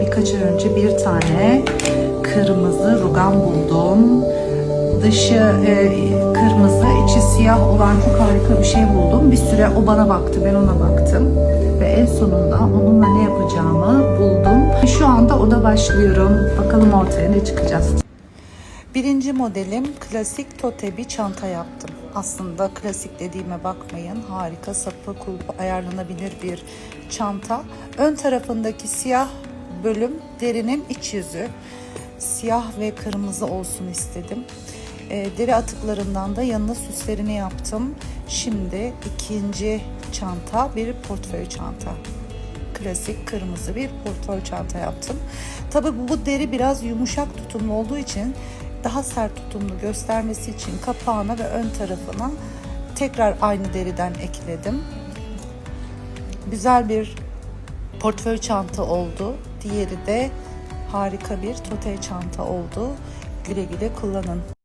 Birkaç ay önce bir tane kırmızı rugan buldum. Dışı e, kırmızı, içi siyah olan çok harika bir şey buldum. Bir süre o bana baktı, ben ona baktım. Ve en sonunda onunla ne yapacağımı buldum. Şu anda oda başlıyorum. Bakalım ortaya ne çıkacağız. Birinci modelim klasik tote bir çanta yaptım. Aslında klasik dediğime bakmayın. Harika sapı kulpu ayarlanabilir bir çanta. Ön tarafındaki siyah bölüm derinin iç yüzü. Siyah ve kırmızı olsun istedim. E, deri atıklarından da yanına süslerini yaptım. Şimdi ikinci çanta bir portföy çanta klasik kırmızı bir portföy çanta yaptım. Tabii bu, bu deri biraz yumuşak tutumlu olduğu için daha sert tutumlu göstermesi için kapağına ve ön tarafına tekrar aynı deriden ekledim. Güzel bir portföy çanta oldu. Diğeri de harika bir tote çanta oldu. Güle güle kullanın.